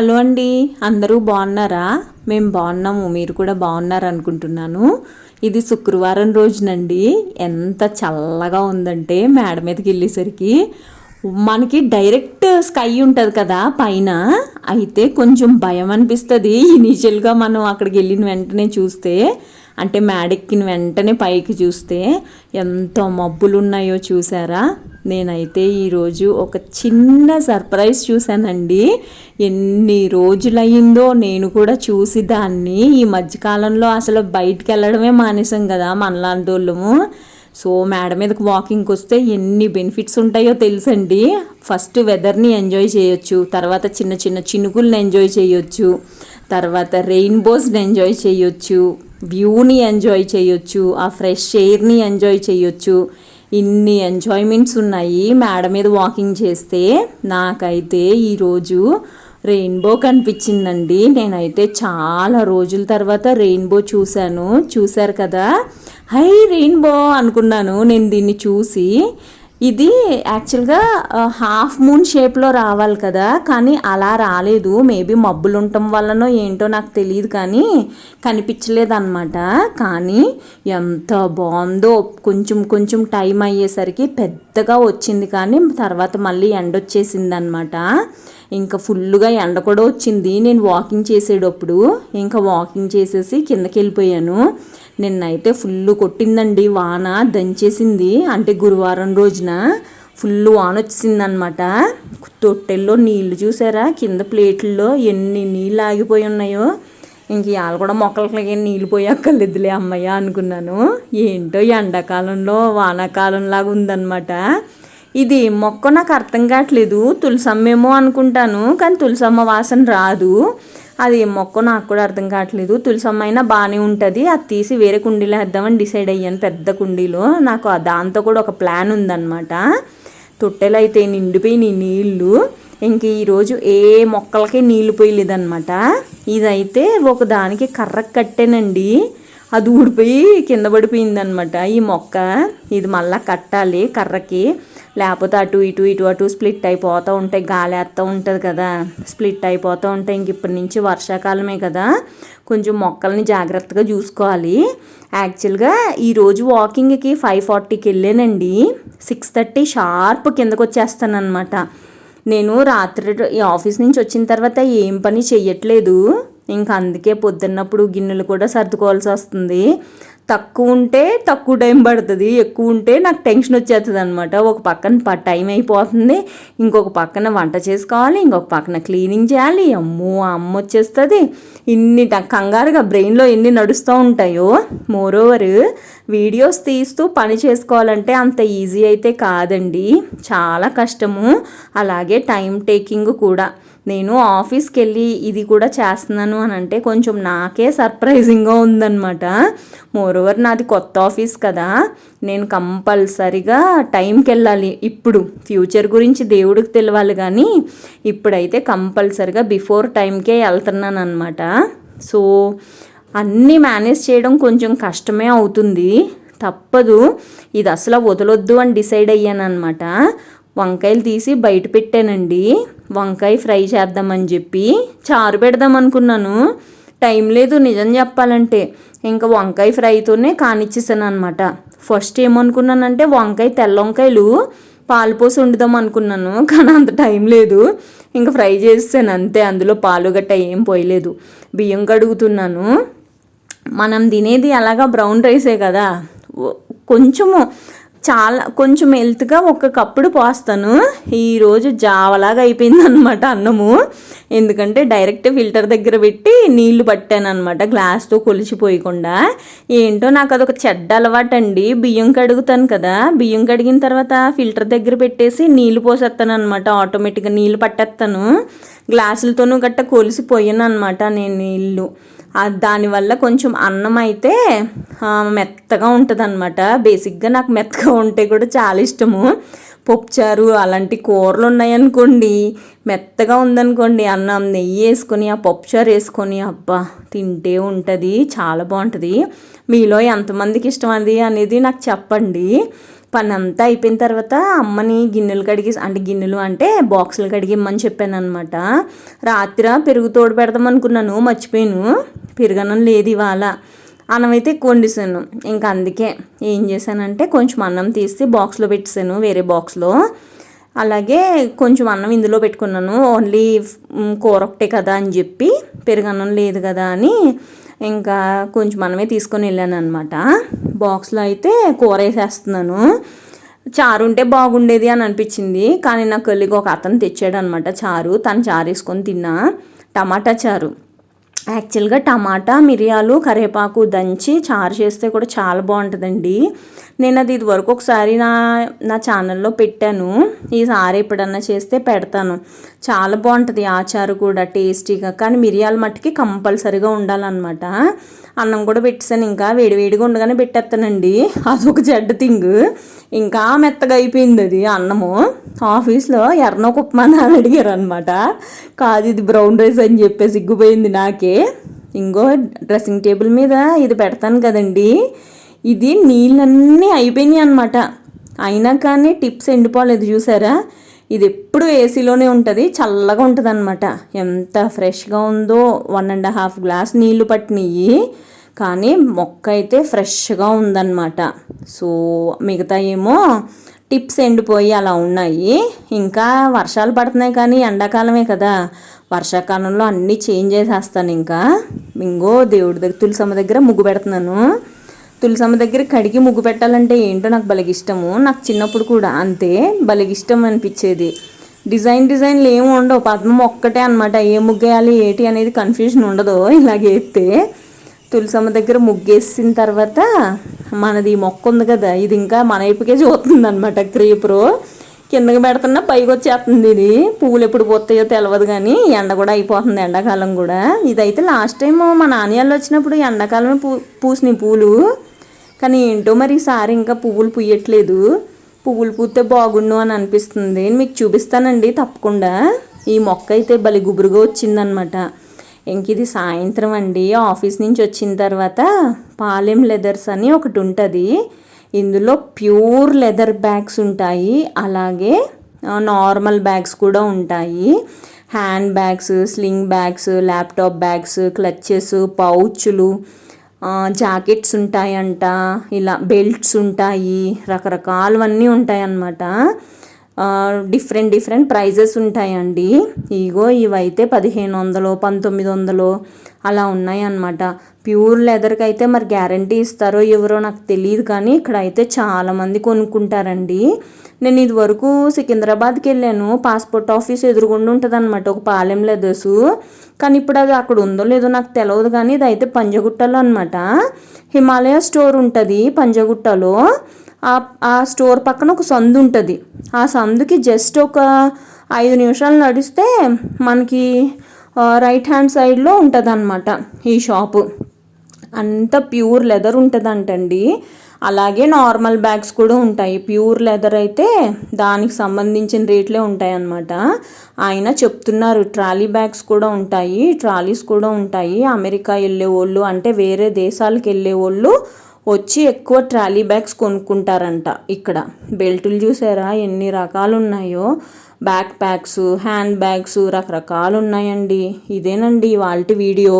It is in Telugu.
హలో అండి అందరూ బాగున్నారా? మేము బాగున్నాము మీరు కూడా బాగున్నారు అనుకుంటున్నాను ఇది శుక్రవారం రోజునండి. ఎంత చల్లగా ఉందంటే మేడ మీదకి వెళ్ళేసరికి మనకి డైరెక్ట్ స్కై ఉంటుంది కదా పైన. అయితే కొంచెం భయం అనిపిస్తుంది. ఇనీషియల్గా మనం అక్కడికి వెళ్ళిన వెంటనే చూస్తే అంటే మేడెక్కిన వెంటనే పైకి చూస్తే ఎంత మబ్బులు ఉన్నాయో చూసారా? నేనైతే ఈరోజు ఒక చిన్న సర్ప్రైజ్ చూశానండి. ఎన్ని రోజులయ్యిందో నేను కూడా చూసి దాన్ని ఈ మధ్యకాలంలో అసలు బయటికి వెళ్ళడమే మానేసాం కదా మనలాంటి వాళ్ళము సో మేడ మీదకి వాకింగ్కి వస్తే ఎన్ని బెనిఫిట్స్ ఉంటాయో తెలుసండి. ఫస్ట్ వెదర్ని ఎంజాయ్ చేయొచ్చు తర్వాత చిన్న చిన్న చినుకుల్ని ఎంజాయ్ చేయొచ్చు తర్వాత రెయిన్బోస్ని ఎంజాయ్ చేయొచ్చు వ్యూని ఎంజాయ్ చేయొచ్చు ఆ ఫ్రెష్ ఎయిర్ని ఎంజాయ్ చేయొచ్చు. ఇన్ని ఎంజాయ్మెంట్స్ ఉన్నాయి మేడ మీద వాకింగ్ చేస్తే నాకైతే ఈరోజు రెయిన్బో కనిపించిందండి. నేనైతే చాలా రోజుల తర్వాత రెయిన్బో చూశాను. చూశారు కదా? హై రెయిన్బో అనుకున్నాను నేను దీన్ని చూసి. ఇది యాక్చువల్గా హాఫ్ మూన్ షేప్లో రావాలి కదా కానీ అలా రాలేదు. మేబీ మబ్బులు ఉండటం వల్లనో ఏంటో నాకు తెలియదు కానీ కనిపించలేదు అనమాట కానీ ఎంత బాగుందో కొంచెం కొంచెం టైం అయ్యేసరికి పెద్దగా వచ్చింది కానీ తర్వాత మళ్ళీ ఎండ వచ్చేసింది అనమాట ఇంకా ఫుల్గా ఎండ కూడా వచ్చింది. నేను వాకింగ్ చేసేటప్పుడు ఇంకా వాకింగ్ చేసేసి కిందకి వెళ్ళిపోయాను. నిన్నైతే ఫుల్ కొట్టిందండి వాన దంచేసింది. అంటే గురువారం రోజున ఫుల్ వాన వచ్చిందనమాట తొట్టెల్లో నీళ్ళు చూసారా? కింద ప్లేట్లలో ఎన్ని నీళ్ళు ఆగిపోయి ఉన్నాయో. ఇంక ఇవాళ కూడా మొక్కలకి నీళ్ళు పోయక్కర్లేదులే అమ్మయ్య అనుకున్నాను. ఏంటో ఎండాకాలంలో వానాకాలంలాగా ఉందన్నమాట. ఇది మొక్క నాకు అర్థం కావట్లేదు. తులసమ్మేమో అనుకుంటాను కానీ తులసమ్మ వాసన రాదు. అది మొక్క నాకు కూడా అర్థం కావట్లేదు. తులసమ్మ అయినా బాగానే ఉంటుంది. అది తీసి వేరే కుండీలో వేద్దామని డిసైడ్ అయ్యాను పెద్ద కుండీలో. నాకు దాంతో కూడా ఒక ప్లాన్ ఉందన్నమాట. తొట్టెలు అయితే నిండిపోయి నీళ్ళు ఇంక ఈరోజు ఏ మొక్కలకి నీళ్ళు పోయలేదన్నమాట. ఇదైతే ఒక దానికి కర్ర కట్టానండి. అది ఊడిపోయి కింద పడిపోయిందనమాట ఈ మొక్క ఇది మళ్ళీ కట్టాలి కర్రకి. లేకపోతే అటు ఇటు ఇటు అటు స్ప్లిట్ అయిపోతూ ఉంటాయి. గాలి వేస్తూ ఉంటుంది కదా. స్ప్లిట్ అయిపోతూ ఉంటాయి. ఇంక ఇప్పటి నుంచి వర్షాకాలమే కదా. కొంచెం మొక్కల్ని జాగ్రత్తగా చూసుకోవాలి. యాక్చువల్గా ఈరోజు వాకింగ్కి ఫైవ్ ఫార్టీకి వెళ్ళానండి. సిక్స్ థర్టీ షార్ప్ కిందకు వచ్చేస్తానమాట నేను రాత్రి ఈ ఆఫీస్ నుంచి వచ్చిన తర్వాత ఏం పని చెయ్యట్లేదు. ఇంకా అందుకే పొద్దున్నప్పుడు గిన్నెలు కూడా సర్దుకోవాల్సి వస్తుంది. తక్కువ ఉంటే తక్కువ టైం పడుతుంది ఎక్కువ ఉంటే నాకు టెన్షన్ వచ్చేస్తుంది అనమాట ఒక పక్కన టైం అయిపోతుంది ఇంకొక పక్కన వంట చేసుకోవాలి ఇంకొక పక్కన క్లీనింగ్ చేయాలి. అమ్మో అమ్మ వచ్చేస్తుంది. ఇన్ని కంగారుగా బ్రెయిన్లో ఎన్ని నడుస్తూ ఉంటాయో. మోరోవర్ వీడియోస్ తీస్తూ పని చేసుకోవాలంటే అంత ఈజీ అయితే కాదండి. చాలా కష్టము. అలాగే టైం టేకింగ్ కూడా. నేను ఆఫీస్కి వెళ్ళి ఇది కూడా చేస్తున్నాను అని అంటే కొంచెం నాకే సర్ప్రైజింగ్గా ఉందన్నమాట. మోరోవర్ నాది కొత్త ఆఫీస్ కదా. నేను కంపల్సరిగా టైంకి వెళ్ళాలి ఇప్పుడు. ఫ్యూచర్ గురించి దేవుడికి తెలియాలి కానీ ఇప్పుడైతే కంపల్సరిగా బిఫోర్ టైంకే వెళ్తున్నాను అనమాట సో అన్నీ మేనేజ్ చేయడం కొంచెం కష్టమే అవుతుంది. తప్పదు. ఇది అసలు వదలొద్దు అని డిసైడ్ అయ్యాను అనమాట వంకాయలు తీసి బయట పెట్టానండి. వంకాయ ఫ్రై చేద్దామని చెప్పి చారు పెడదాం అనుకున్నాను. టైం లేదు నిజం చెప్పాలంటే. ఇంకా వంకాయ ఫ్రైతోనే కానిచ్చేసాను అనమాట ఫస్ట్ ఏమనుకున్నానంటే వంకాయ తెల్ల వంకాయలు పాలు పోసి వండుదాం అనుకున్నాను కానీ అంత టైం లేదు. ఇంకా ఫ్రై చేసాను అంతే అందులో పాలు గట్ట ఏం పోయలేదు. బియ్యం కడుగుతున్నాను. మనం తినేది అలాగా బ్రౌన్ రైసే కదా. కొంచెము చాలా కొంచెం హెల్త్గా ఒక కప్పుడు పోస్తాను. ఈరోజు జావలాగా అయిపోయింది అనమాట అన్నము. ఎందుకంటే డైరెక్ట్ ఫిల్టర్ దగ్గర పెట్టి నీళ్ళు పట్టాను అనమాట గ్లాస్తో కొలిచిపోయకుండా. ఏంటో నాకు అదొక చెడ్డ అలవాటు అండి బియ్యం కడుగుతాను కదా. బియ్యం కడిగిన తర్వాత ఫిల్టర్ దగ్గర పెట్టేసి నీళ్ళు పోసేస్తాను అనమాట ఆటోమేటిక్గా నీళ్ళు పట్టేస్తాను. గ్లాసులతోనూ గట్ట కొలిసిపోయాను అనమాట నేను నీళ్ళు దానివల్ల కొంచెం అన్నం అయితే మెత్తగా ఉంటుంది అనమాట బేసిక్గా నాకు మెత్తగా ఉంటే కూడా చాలా ఇష్టము. పప్పుచారు అలాంటి కూరలు ఉన్నాయనుకోండి మెత్తగా ఉందనుకోండి అన్నం నెయ్యి వేసుకొని ఆ పప్పుచారు వేసుకొని అబ్బా తింటే ఉంటుంది చాలా బాగుంటుంది. మీలో ఎంతమందికి ఇష్టం అది అనేది నాకు చెప్పండి. పని అంతా అయిపోయిన తర్వాత అమ్మని గిన్నెలు కడిగి అంటే గిన్నెలు అంటే బాక్సులు కడిగిమ్మని చెప్పాను అనమాట రాత్రి పెరుగు తోడు పెడదాం అనుకున్నాను మర్చిపోయాను. పెరుగన్నం లేదు ఇవాళ. అన్నం అయితే వండిసాను ఇంకా అందుకే ఏం చేశానంటే కొంచెం అన్నం తీసి బాక్స్లో పెట్టేశాను వేరే బాక్స్లో. అలాగే కొంచెం అన్నం ఇందులో పెట్టుకున్నాను. ఓన్లీ కూర ఒకటే కదా అని చెప్పి పెరుగన్నం లేదు కదా అని ఇంకా కొంచెం అన్నమే తీసుకొని వెళ్ళాను అనమాట బాక్స్లో అయితే కూర వేసేస్తున్నాను. చారు ఉంటే బాగుండేది అని అనిపించింది. కానీ నా కళ్ళికి ఒక అతను తెచ్చాడు అనమాట చారు. తను చారు వేసుకొని తిన్నా. టమాటా చారు. యాక్చువల్గా టమాటా మిరియాలు కరివేపాకు దంచి చారు చేస్తే కూడా చాలా బాగుంటుందండి. నేను అది ఇదివరకు ఒకసారి నా నా ఛానల్లో పెట్టాను. ఈసారి ఎప్పుడన్నా చేస్తే పెడతాను. చాలా బాగుంటుంది ఆచారు కూడా టేస్టీగా. కానీ మిరియాల మట్టికి కంపల్సరీగా ఉండాలన్నమాట. అన్నం కూడా పెట్టేసాను ఇంకా వేడివేడిగా ఉండగానే పెట్టేస్తానండి. అదొక జడ్డ థింగ్. ఇంకా మెత్తగా అయిపోయింది అది అన్నము. ఆఫీస్లో ఎర్రనో కుప్పమని అని అడిగారు అనమాట కాదు ఇది బ్రౌన్ రైస్ అని చెప్పేసి సిగ్గుపోయింది నాకే. ఇంకో డ్రెస్సింగ్ టేబుల్ మీద ఇది పెడతాను కదండి. ఇది నీళ్ళన్నీ అయిపోయినాయి అనమాట అయినా కానీ టిప్స్ ఎండిపోలేదు చూసారా? ఇది ఎప్పుడు ఏసీలోనే ఉంటుంది చల్లగా ఉంటుంది అనమాట ఎంత ఫ్రెష్గా ఉందో వన్ అండ్ హాఫ్ గ్లాస్ నీళ్ళు పట్టినవి కానీ మొక్క అయితే ఫ్రెష్గా ఉందన్నమాట. సో మిగతా ఏమో టిప్స్ ఎండిపోయి అలా ఉన్నాయి. ఇంకా వర్షాలు పడుతున్నాయి కానీ ఎండాకాలమే కదా. వర్షాకాలంలో అన్నీ చేంజ్ చేసేస్తాను ఇంకా. ఇంకో దేవుడి దగ్గర తులసమ్మ దగ్గర ముగ్గు పెడుతున్నాను. తులసమ్మ దగ్గర కడిగి ముగ్గు పెట్టాలంటే ఏంటో నాకు భలే నాకు చిన్నప్పుడు కూడా అంతే బలగిష్టం ఇష్టం అనిపించేది. డిజైన్ డిజైన్లు ఏమి ఉండవు. పద్మం ఒక్కటే అనమాట ఏ ముగ్గేయాలి ఏంటి అనేది కన్ఫ్యూజన్ ఉండదు. ఇలాగేస్తే తులసమ్మ దగ్గర ముగ్గేసిన తర్వాత మనది మొక్క ఉంది కదా ఇది ఇంకా మన వైపుకే చూస్తుంది అనమాట క్రీపరు. కిందకి పెడుతున్నా పైకి వచ్చేస్తుంది ఇది. పువ్వులు ఎప్పుడు పోతాయో తెలియదు కానీ ఎండ కూడా అయిపోతుంది ఎండాకాలం కూడా. ఇదైతే లాస్ట్ టైం మా నాన్నయాళ్ళు వచ్చినప్పుడు ఎండాకాలమే పూ పూసినాయి పూలు. కానీ ఏంటో మరి ఈసారి ఇంకా పువ్వులు పూయట్లేదు. పువ్వులు పూస్తే బాగుండు అని అనిపిస్తుంది. మీకు చూపిస్తానండి తప్పకుండా. ఈ మొక్క అయితే బలి గుబురుగా వచ్చిందనమాట ఇంక ఇది సాయంత్రం అండి. ఆఫీస్ నుంచి వచ్చిన తర్వాత పాలెం లెదర్స్ అని ఒకటి ఉంటుంది. ఇందులో ప్యూర్ లెదర్ బ్యాగ్స్ ఉంటాయి. అలాగే నార్మల్ బ్యాగ్స్ కూడా ఉంటాయి. Hand bags sling bags laptop bags clutches పౌచ్లు jackets ఉంటాయంట. ఇలా బెల్ట్స్ ఉంటాయి. రకరకాలవన్నీ ఉంటాయి అన్నమాట డిఫరెంట్ డిఫరెంట్ ప్రైజెస్ ఉంటాయండి. ఇగో ఇవైతే పదిహేను వందలు పంతొమ్మిది వందలు అలా ఉన్నాయి అన్నమాట ప్యూర్ లెదర్కి అయితే మరి గ్యారంటీ ఇస్తారో ఎవరో నాకు తెలియదు కానీ ఇక్కడ అయితే చాలామంది కొనుక్కుంటారండి. నేను ఇది వరకు సికింద్రాబాద్కి వెళ్ళాను. పాస్పోర్ట్ ఆఫీస్ ఎదురుగుండా ఉంటుంది అనమాట ఒక పాలెం లెదర్స్. కానీ ఇప్పుడు అది అక్కడ ఉందో లేదో నాకు తెలియదు కానీ ఇది అయితే పంజగుట్టలో అనమాట హిమాలయ స్టోర్ ఉంటుంది పంజగుట్టలో. ఆ స్టోర్ పక్కన ఒక సందు ఉంటుంది. ఆ సందుకి జస్ట్ ఒక ఐదు నిమిషాలు నడిస్తే మనకి రైట్ హ్యాండ్ సైడ్లో ఉంటుంది అనమాట ఈ షాపు. అంత ప్యూర్ లెదర్ ఉంటుందంటండి. అలాగే నార్మల్ బ్యాగ్స్ కూడా ఉంటాయి. ప్యూర్ లెదర్ అయితే దానికి సంబంధించిన రేట్లే ఉంటాయి అన్నమాట ఆయన చెప్తున్నారు ట్రాలీ బ్యాగ్స్ కూడా ఉంటాయి ట్రాలీస్ కూడా ఉంటాయి. అమెరికా వెళ్ళే వాళ్ళు అంటే వేరే దేశాలకు వెళ్ళే వాళ్ళు వచ్చి ఎక్కువ ట్రాలీ బ్యాగ్స్ కొనుక్కుంటారంట ఇక్కడ. బెల్టులు చూసారా? ఎన్ని రకాలు ఉన్నాయో బ్యాక్ ప్యాక్స్ హ్యాండ్ బ్యాగ్స్ రకరకాలు ఉన్నాయండి ఇదేనండి వాళ్ళ వీడియో.